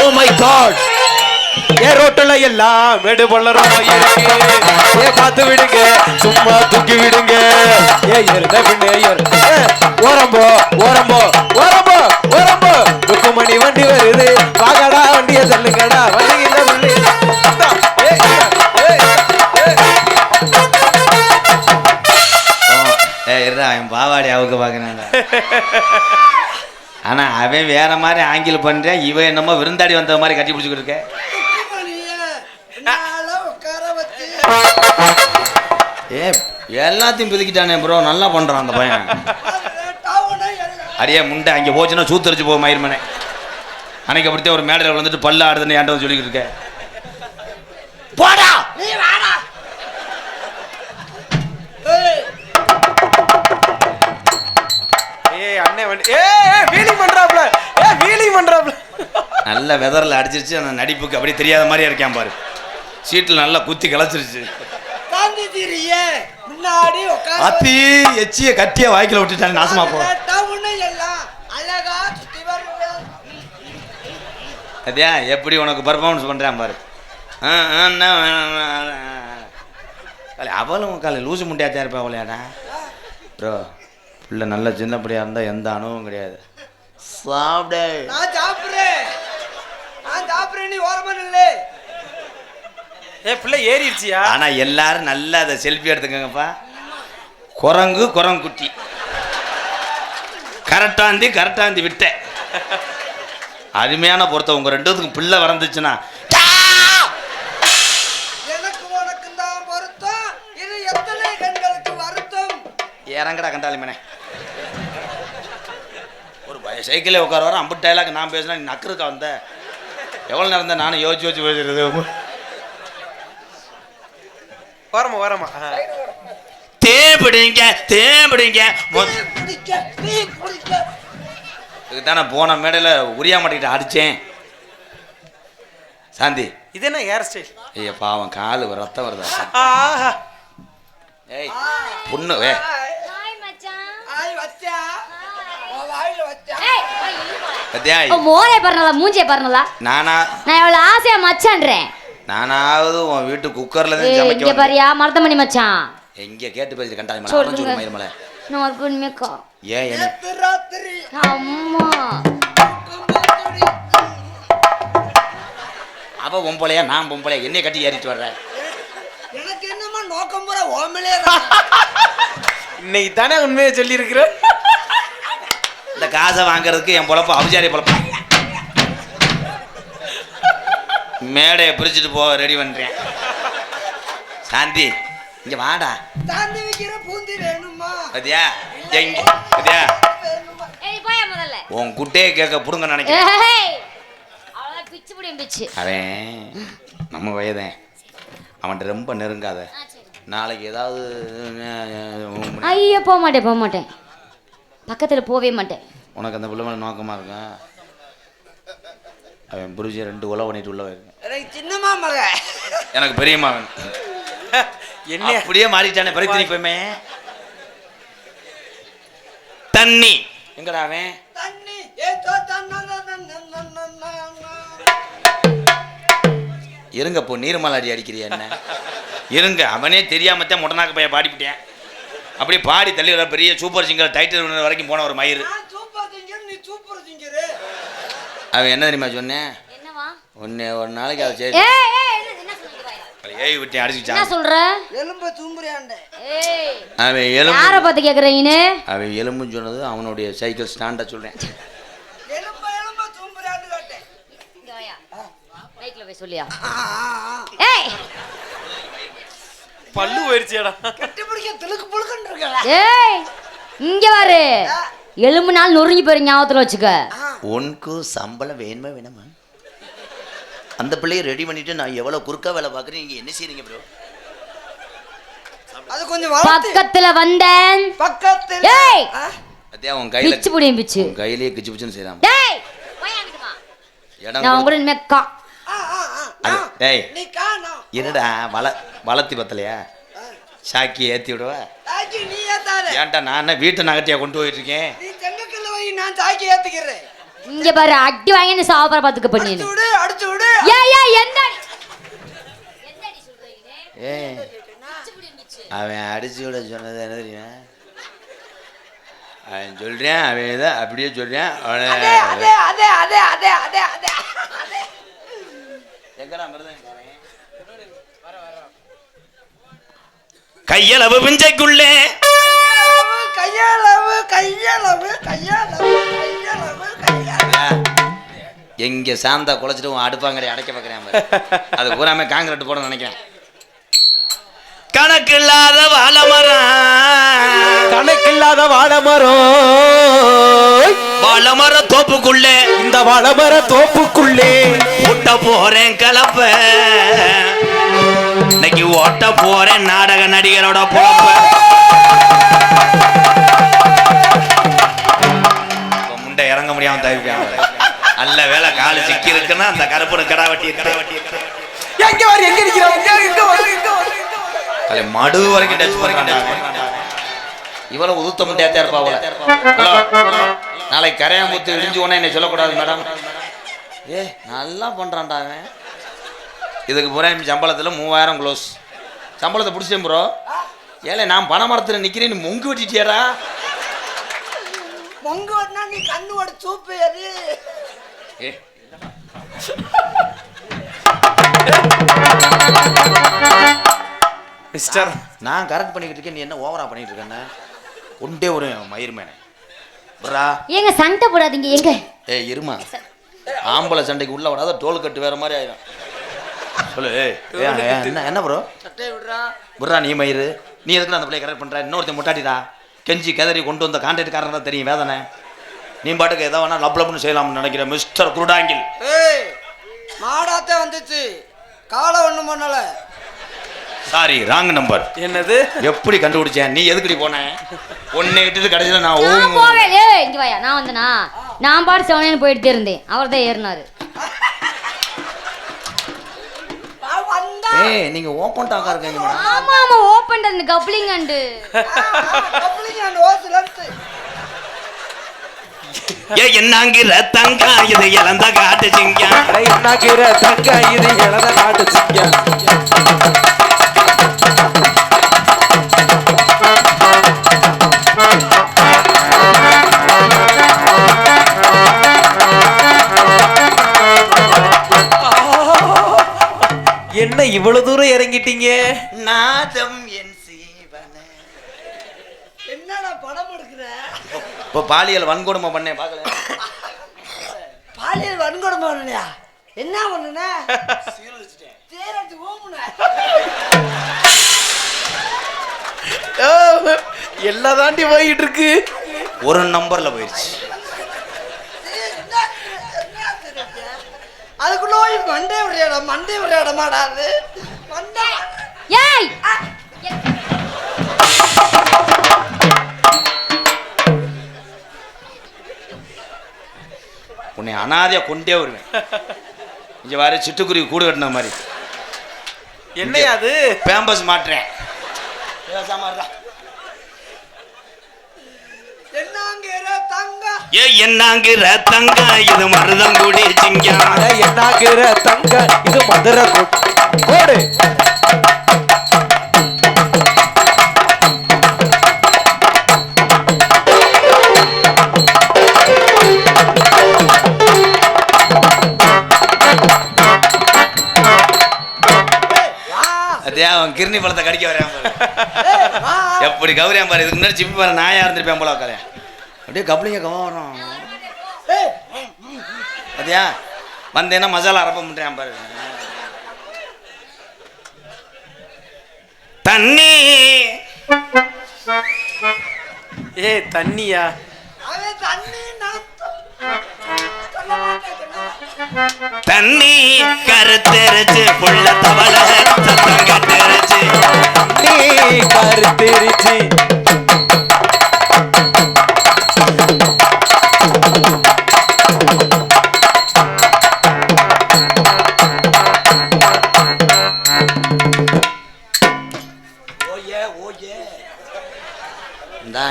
Oh my God ஏ ரோட்டுல எல்லாம் மேடு பள்ளரும் ஏ பார்த்து விடுங்க சும்மா தூக்கி விடுங்க. ஏ எருத பின்னே எரு ஓரம்போ ஓரம்போ ஓரம்போ ஓரம்போ. ருக்குமணி வண்டி வருது. வாங்கடா வண்டியை தள்ளுங்கடா. வண்டி. தான் அவன் பாவாடி அவுக்க பார்க்கணும் ஆனா அவன் வேற மாதிரி ஆங்கில் பண்றேன் இவன் என்னமோ விருந்தாடி வந்த மாதிரி கட்டி பிடிச்சிக்கிட்டு இருக்க. ஏ எல்லாத்தையும் பிதுக்கிட்டானே ப்ரோ நல்லா பண்றான் அந்த பையன். அடியே முண்டை அங்கே போச்சுன்னா சூத்தரிச்சு போ மயிர்மனே. அன்னைக்கு அப்படித்தான் ஒரு மேடையில் விழுந்துட்டு பல்லு ஆடுதுன்னு ஏன்டா சொல்லிக்கிட்டு இருக்க. போடா! அண்ணே வண்டி ஏ வீலிங் பண்றாப்ல ஏ வீலிங் பண்றாப்ல நல்ல வெதரில் அடிச்சிருச்சு அந்த நடிப்புக்கு அப்படியே தெரியாத மாதிரியே இருக்கான் பாரு. சீட்டில் நல்லா குத்தி கிளச்சிருச்சு காந்திஜிரியே முன்னாடி அத்தி எச்சிய கட்டிய வாய்க்கில் விட்டுட்டாங்க நாசமா போ டவுனு எல்லாம் அழகா சுத்தி வருவேன் அதே எப்படி உனக்கு பர்ஃபார்மன்ஸ் பண்ணுறான் பாரு. ஆ, ஆ, என்ன வேணும், காலை அவளும் காலை லூசு முட்டையாத்தான் இருப்பா அவளையாடா. ப்ரோ பிள்ளை நல்ல சின்னப்படியாக இருந்தால் எந்த அணுவும் கிடையாது. சாப்பிடு. நான் சாப்பிடுறேன். நான் சாப்பிடுறேன் நீ ஓரமா நில்லு. ஏ பிள்ளை ஏறிடுச்சியா? ஆனால் எல்லாரும் நல்லா அதை செல்ஃபி எடுத்துக்கங்கப்பா. குரங்கு குரங்கு குட்டி கரெக்டாந்தி கரெக்டாந்தி விட்டேன் அருமையான பொருத்தம். உங்கள் ரெண்டுத்துக்கும் பிள்ளை வறந்துச்சுன்னா எனக்கு உனக்கு தான் பொருத்தம் இது எத்தனை கண்களுக்கு வருத்தம் இறங்கடா கண்டாலிமனே ஒரு பய சைக்கிளே உட்கார வர அம்பு டைலாக் நான் பேசினா நீ நக்கருக்கா வந்த? எவ்வளோ நேரம் தான் நானும் யோசிச்சு யோசிச்சு பேசுறது ஓரமா ஆ. தேம்பிடுங்க தேம்பிடுங்க இதுக்கு தானே போன மேடையில் உரியா மாட்டிக்கிட்டு அடித்தேன் சாந்தி. இது என்ன ஹேர் ஸ்டைல் ஐயா பாவம் காலு ரத்தம் வருதா? ஆஹா ஏய் பொண்ணு வே வாயில வச்சா. ஏய் போய் இருமா. பத்தியா ஓ மோரே மூஞ்சே பறனலா நானா? நான் எவ்வளவு ஆசையா மச்சான்றேன். நானாவது உன் வீட்டு குக்கர்ல இருந்து இங்க சமைக்க வந்தேன். பாரியா மருதமணி மச்சான். எங்க கேட்டு பேசி கண்டாய் மலை. சொல்லுங்க. அவன் மயிர் மலை. நான் ஒரு உண்மைக்கா ஏன் என்ன? நேத்து ராத்திரி. அம்மா. அவ பொம்பளையா நான் பொம்பளையா என்னைய கட்டி ஏறிட்டு வர்ற? எனக்கு என்னமா நோக்கம் பூரா ஓமலே இன்னைக்கு தானே உண்மையை சொல்லி இருக்கிற இந்த காசை வாங்குறதுக்கு என் பொழப்பு அபிஜாரி பொழப்பு. மேடையை பிரிச்சுட்டு போக ரெடி பண்றேன். சாந்தி இங்க வாடா. தாண்டி வைக்கிற பூந்தி வேணுமா? பத்தியா? எங்க பத்தியா? வேணுமா ஏய் போயா முதல்ல. உன் குட்டையை கேட்க புடுங்க நினைக்கிறேன். அவன் நம்ம வயதேன். அவன்கிட்ட ரொம்ப நெருங்காத. நாளைக்கு ஏதாவது ஐயோ போக மாட்டேன் போக மாட்டேன். பக்கத்துல போவே மாட்டேன். உனக்கு அந்த பிள்ளை மேல நோக்கமா இருக்கும் அவன் புரிஞ்சு ரெண்டு உழவு பண்ணிட்டு உள்ள போயிருக்கேன் எனக்கு சின்னமா மக எனக்கு பெரியம்மா அவன் என்ன அப்படியே மாறிட்டானே பரித்தினி போயுமே தண்ணி. எங்கடா அவன்? தண்ணி. இருங்க இப்போ நீர்மலை அடி அடிக்கிறியா என்ன? இருங்க அவனே தெரியாமத்தான் முட்டநாக்கு பையன் பாடிவிட்டேன் அப்படியே பாடி தள்ளி வர பெரிய சூப்பர் சிங்கர் டைட்டில் வரைக்கும் போன ஒரு மயிர் நான் சூப்பர் திங்கர் நீ சூப்பர் திங்கரு அவன் என்ன தெரியுமா சொன்னேன் ஒன்று ஒரு நாளைக்கு அதை சரி ஏய் என்ன- என்ன என்ன அடிச்சுச்சான் சொல்ற? எலும்ப ஏய். அவன் யார எலும்பு பார்த்து கேக்குறீங்கன்னு? அவன் எலும்புன்னு சொன்னது அவனுடைய சைக்கிள் ஸ்டாண்டை சொல்கிறேன் எலும்ப எலும்ப தூம்புறியாண்டு கேட்டேன். இங்க வாயா. மைக்ல போய் சொல்லியா? ஆ, ஆ, ஆ. ஏய். பல்லு போயிருச்சேடா. கட்டி பிடிக்க திலுக்கு புழுக்குன்னு இருக்கல ஏய் இங்க பாரு எலும்பு நாள் நொறுங்கி போயிரு ஞாபகத்துல வச்சுக்க. உனக்கு சம்பளம் வேணுமா வேணாமா? அந்த பிள்ளையை ரெடி பண்ணிட்டு நான் எவ்வளோ குறுக்கா வேலை பார்க்குறேன் நீங்கள் என்ன செய்றீங்க ப்ரோ அது கொஞ்சம் பக்கத்துல வந்தேன். பக்கத்தில். ஏய்? அதே உன் கையில் பிச்சு புடியும் பிச்சு. கையிலேயே கிச்சு பிச்சுன்னு செய்யலாம் டேய் போய் அங்கிட்டு வா. இடம் நான் கொடு- உங்களை மெக்கா. டேய் என்னடா வள வளர்த்தி பத்தலையா? சாக்கி ஏற்றி விடுவா? சாக்கி நீ ஏத்தாத. ஏன்டா நான் வீட்டை நகர்த்தியா கொண்டு போயிட்டு இருக்கேன் நான் சாக்கி ஏத்துக்கிறேன். இங்க பாரு அடி வாங்கி நீ சாப்பிட பாத்துக்க பண்ணி அடிச்சு விடு. அடிச்சு விடு ஏய் ஏய் எந்த அவன் அடிச்சு விட சொன்னது என்ன தெரியுமா? அவன் சொல்றேன் அவன் இதை அப்படியே சொல்றேன் அதே அவனை அதே அதே அதே அதே அதே அதே அதே. எங்கடா மிருதங்காரன்? கையளவு பிஞ்சைக்குள்ளே கையளவு கையளவு கையளவு கையளவு கையளவு. எங்க சாந்தா குலைச்சிட்டு உன் அடுப்பாங்கரை அடைக்க பார்க்குறேன் பாரு. அது பூராமே காங்கிரட் போட நினைக்கிறேன். கணக்கில்லாத வாழமரம். கணக்கில்லாத வாழமரம். வாழமர தோப்புக்குள்ளே. இந்த வாழமர தோப்புக்குள்ளே. ஓட்ட போறேன் கலப்ப. இன்னைக்கு ஓட்ட போறேன் நாடக நடிகரோட பொழப்ப. முண்டை இறங்க முடியாம தவிப்பாங்க நல்ல வேலை காலு சிக்கி இருக்குன்னா அந்த கருப்புனு கடா வெட்டி கடா வெட்டி எங்க வர எங்க நிக்கிறோம் மடு வரைக்கும் டச் பண்ணிட்டாங்க இவ்வளவு உதுத்த முடியாதே இருப்பா நாளைக்கு கரையாம்பூத்து இடிஞ்சு உடனே என்னை சொல்லக்கூடாது மேடம். ஏ நல்லா பண்றான்டா அவன். இதுக்கு பூரா என் சம்பளத்தில் மூவாயிரம் க்ளோஸ். சம்பளத்தை பிடிச்சேன் ப்ரோ ஏலே நான் பண மரத்தில் நிற்கிறேன் நீ மொங்கு வெட்டிட்டியாடா? பொங்கு வட்டினா நீ கண்ணு ஓட சூப்பு அது ஏ. மிஸ்டர். நான் கரெக்ட் பண்ணிக்கிட்டு இருக்கேன் நீ என்ன ஓவரா பண்ணிட்டு இருக்கேன்னு ஒன்றே ஒரு மயிர் மேனே ப்ரா. ஏங்க சண்டை போடாதீங்க எங்க ஏய் இருமா. ஆம்பளை சண்டைக்கு உள்ள விடாத டோல் கட்டு வேற மாதிரி ஆயிரும். சொல்லு என்ன என்ன ப்ரோ சட்டையை விடுறா. புர்ரா நீ மயிறு. நீ எதுக்கு அந்த பிள்ளைய கரெக்ட் பண்ற? இன்னொருத்தன் முட்டாட்டிடா. கெஞ்சி கதறி கொண்டு வந்த கான்ட்ராக்ட்காரன் தான் தெரியும் வேதனை. நீ பாட்டுக்கு எதை வேணா லப் லப்னு செய்யலாம்னு நினைக்கிற மிஸ்டர் குருடாங்கில். ஏய் மாடாத்தே வந்துச்சு. காலை ஒண்ணும் பண்ணல. சாரி ராங் நம்பர் என்னது? எப்படி கண்டுபிடிச்சேன்? நீ எதுக்குடி போன? ஒன்னே இட்டு கடைசியில் நான் நான் ஓ போவே ஏய் இங்க வாயா நான் வந்தனா? நான் பாட்டு செவனேன்னு போயிட்டு இருந்தேன். அவர் தான் ஏறினாரு. ஏய் நீங்க ஓப்பன் டாக்கா இருக்கீங்க மேடம். ஆமா ஆமா ஓப்பன் அந்த கப்ளிங் அண்டு கப்பலிங்க அந்த ஓசுல இருந்து ஏ என்னங்கிற தங்கா இது இழந்த காட்டு சிங்கா அட என்னாக்கிற தங்க இது இழந்த நாட்டு சிங்கம். இறங்கிட்டீங்க? நாதம் என் சீவனே. என்னடா படம் எடுக்கிற? இப்போ பாலியல் வன்கொடுமை பண்ணேன் பார்க்கல. பாலியல் வன்கொடுமை பண்ணலையா? என்ன பண்ணுன? சீரத்து ஓமுன. எல்லாம் தாண்டி போயிட்டு இருக்கு. ஒரு நம்பர்ல போயிடுச்சு அதுக்குள்ள போய் மண்டே விளையாட மண்டே விளையாட மாடாது உன்னை அனாதையா கொண்டே வருவேன். இங்க வர சிட்டுக்குருவி கூடு கட்டின மாதிரி. என்னையா அது? பேம்பஸ் மாட்டுறேன். என்னங்கிற ஏ என்னங்கிற தங்க? இது மருதங்குடி சிங்கம். அட என்னாக்கிற தங்க? இது மதுரை கோட்- அவன் கிருணி பழத்தை கடிக்க வரையான் பாரு. எப்படி கௌரியாம் பாரு இதுக்கு முன்னாடி சிப்பி பாரு நாயா இருந்திருப்பேன் போல உட்காரேன் அப்படியே கப்ளிங்க கவனம் வரும் ஏய், அதியா வந்தேன்னா மசாலா அரப்ப முட்டேன் பாரு. தண்ணி. ஏ தண்ணியா? தண்ணி தண்ணி கருத்தெரிச்சு புள்ள தவள சத்தம் கட்டரிச்சு. நீ கருத்தெரிச்சு.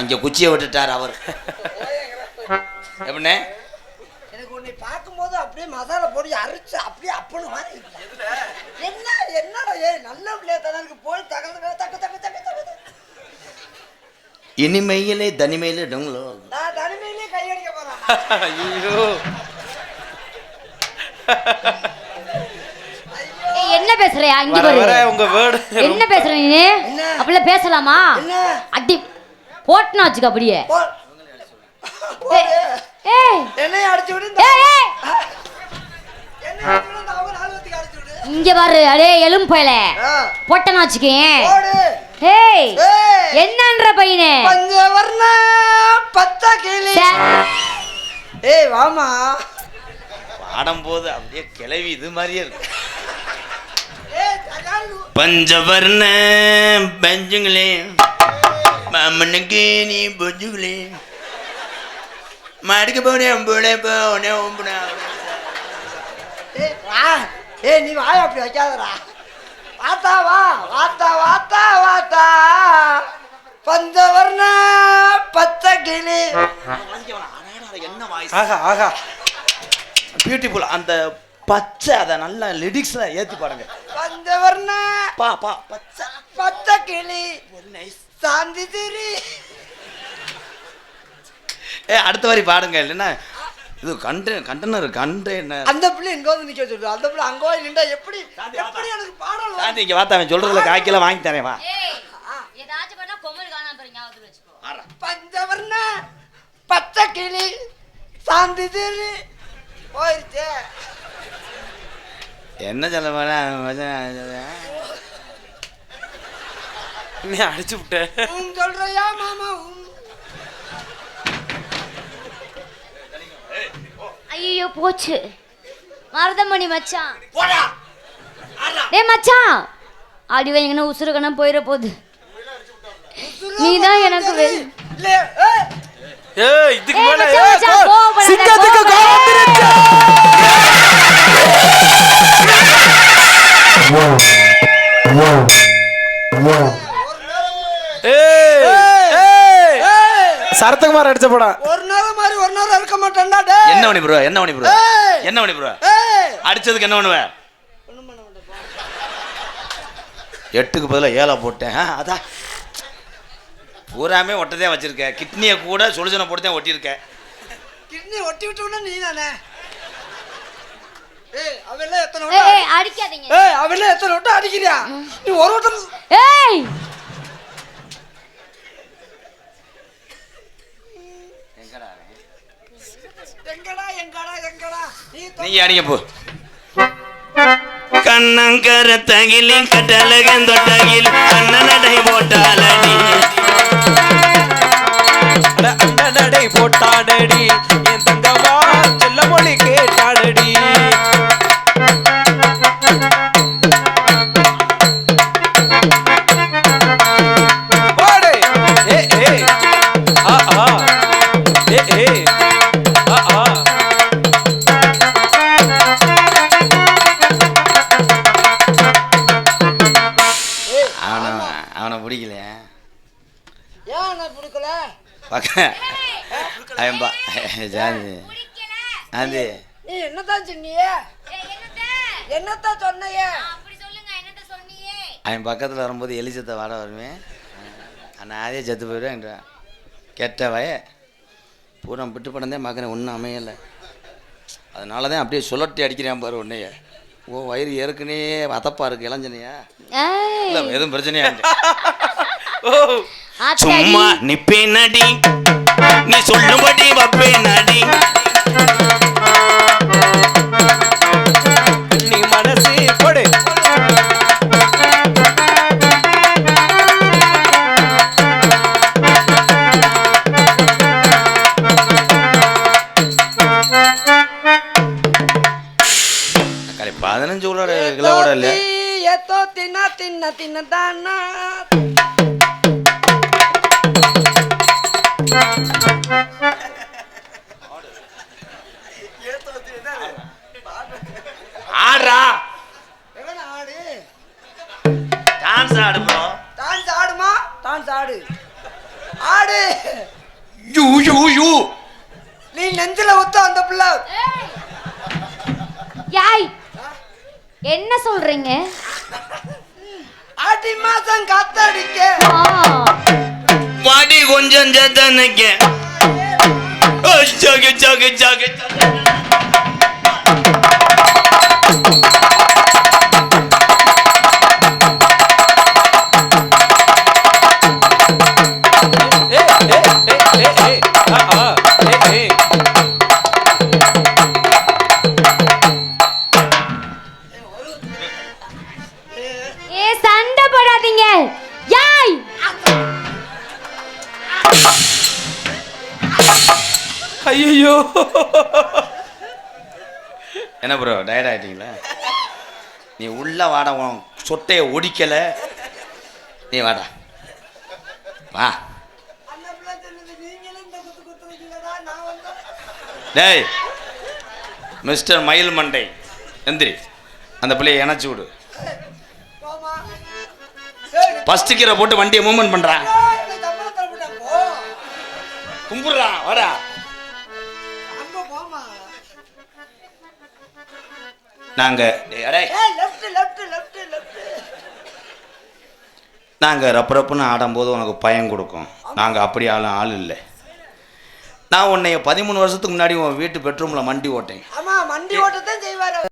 இங்க குச்சியை விட்டுட்டார் அவர். எப்படின்னே எனக்கு உன்னை பார்க்கும்போது அப்படியே மசாலா பொடி அரைச்சு அப்படியே அப்பனு மாதிரி. என்ன என்னடா ஏ நல்ல பிள்ளைய தானே இருக்கு. போய் தக தக தக்க தக்க தக்க தக்க இனிமையிலே தனிமையிலே டங்களோ நான் தனிமையிலே கையடிக்க போறேன் ஐயோ. ஏய், என்ன பேசுறியா? இங்க வர வர பாரு உங்க வேர்டு என்ன பேசுற நீ? அப்படிலாம் பேசலாமா? என்ன? அடி போட்டுனா வச்சுக்க அப்படியே. ஏய், என்னைய அடிச்சு விடு. இந்த ஏய், ஏய். இங்க பாரு அடே எலும்பு பயல. போட்டனா வச்சுக்கேன் ஏய் என்னன்ற பையனே? பஞ்சவர்ண பச்சை கிளி சே. ஏய் வாமா. பாடும்போது அப்படியே கிளவி இது மாதிரியே இருக்கு. பஞ்சவர்ண பஞ்சுங்களே மாமனுக்கு நீ பொஞ்சுங்களே மாடுக்கு போனே போனே ஓம்புனா ஏய் வா. ஏய் நீ வாய அப்படி வைக்காதடா. வாத்தா வா. வாத்தா வாத்தா வாத்தா. பஞ்சவர்ண பச்சை கிளி என்ன வாய்ஸ் ஆஹா ஆஹா. பியூட்டிஃபுல் அந்த பச்சை அதை நல்லா லிரிக்ஸ்ல ஏத்தி பாருங்க. பஞ்சவர்ண பா பா. பச்சை பச்சை கிளி நைஸ் சாந்தி திரி. ஏ அடுத்த வரி பாடுங்க இல்லைன்னா இது கண்ட கண்டனர் கண்டெய்னர். அந்த பிள்ளை இங்க வந்து நிக்க சொல்லுது அந்த பிள்ளை அங்க போய் நின்றா எப்படி எப்படி எனக்கு பாடலாம் சாந்தி இங்க வாத்தா அவன் சொல்றதுல காய்க்கெல்லாம் வாங்கி தரேன் வா. ஏதாச்சும் பண்ணா கொமல் காணாம போறீங்க ஞாபகத்துல வச்சுக்கோ. பஞ்சவர்ண பச்சை கிளி சாந்தி திரி. போயிருச்சே. என்ன சொல்ல நீ அடிச்சு விட்டேன் உம் சொல்றியா மாமா உம் ஐயோ போச்சு. மருதமணி மச்சான். போடா. டேய் மச்சான். அடி வைங்கன்னு உசுறு கணம் போயிட போகுது நீதான் எனக்கு வே- இல்ல ஏய். இதுக்கு மேல சிங்கத்துக்கு கோவம் வந்துருச்சு. சரத்குமார் அடிச்ச படம். நேரம் இருக்க மாட்டேன்டா டேய். என்ன பண்ணி ப்ரோ என்ன பண்ணி ப்ரோ. என்ன பண்ணி ப்ரோ அடிச்சதுக்கு என்ன பண்ணுவ? ஒண்ணும் பண்ண மாட்டேன் எட்டுக்கு பதிலாக ஏழா போட்டேன். அதான் பூராமே ஒட்டதே வச்சிருக்க. கிட்னியை கூட சொல்யூஷனை போட்டு தான் ஒட்டியிருக்க. கிட்னி ஒட்டி விட்டவன நீ தானே ஏய் அவெல்லாம் எத்தனை அடிக்காதீங்க. ஏய் அவெல்லாம் எத்தனை வட்டம் அடிக்கிறியா? நீ ஒரு வட்டம் ஏய் எங்கடா எங்கடா எங்கடா நீ தொ- நீங்க அடிங்க போ. கண்ணங்கர தகிலி கட்டழகன் தொட்டகில் கண்ணனடை போட்டாலடி அட அண்ண ஐம்பா அது நீ என்னதான் சொன்னியே? என்னத்தான் சொன்னையே? அவன் பக்கத்தில் வரும்போது எலிசத்தை வாட வருவேன் நான் அதே செத்து போயிடுவேன் கெட்ட வய. பூரா விட்டு படந்தே பார்க்குறேன் ஒன்றும் அமையலை. அதனால தான் அப்படியே சுழட்டி அடிக்கிறேன் பாரு உன்னைய. ஓ வயிறு ஏற்கனவே வதப்பா இருக்கு இளஞ்சனையா? இல்லை எதுவும் பிரச்சனையா. சும்மா நிப்பே நடி நீ சொல்லும்படி வப்பே நடி நீ மனசு பதினஞ்சு கூட. கிலோ கூட இல்லை தின்னா தின்ன தின்ன தானா ஆடுறா. ஆடு? டான்ஸ் ஆடு ப்ரோ டான்ஸ் ஆடுமா? டான்ஸ் ஆடு. ஆடு. யூ யூ நீ நெஞ்சில ஊத்த அந்த பிள்ளை. யாய். என்ன சொல்றீங்க? ஆடி மாசம் காத்தடிக்க. ஆ, கொஞ்சம் ஜத்தனைக்க ஜாக ஜாக ஜாக என்ன ப்ரோ டயர்ட் ஆகிட்டீங்களா நீ உள்ள வாடா உன் சொட்டையை ஒடிக்கலை. நீ வாடா. வா. டேய் மிஸ்டர் மயில் மண்டை. எந்திரி. அந்த பிள்ளைய இணைச்சி விடு. ஃபஸ்ட்டு கீரை போட்டு வண்டியை மூவ்மெண்ட் பண்ணுறா கும்பிட்றான் வாடா. நாங்கள் அடே. ஏய் லெஃப்ட் லெஃப்ட் லெஃப்ட் லெஃப்ட் நாங்கள் ரப்பு ரப்புன்னு ஆடும்போது உனக்கு பயம் கொடுக்கும். நாங்கள் அப்படி ஆளும் ஆள் இல்லை. நான் உன்னைய பதிமூணு வருஷத்துக்கு முன்னாடி உன் வீட்டு பெட்ரூமில் மண்டி ஓட்டேன். ஆமா மண்டி ஓட்டத்தான் செய்வாரு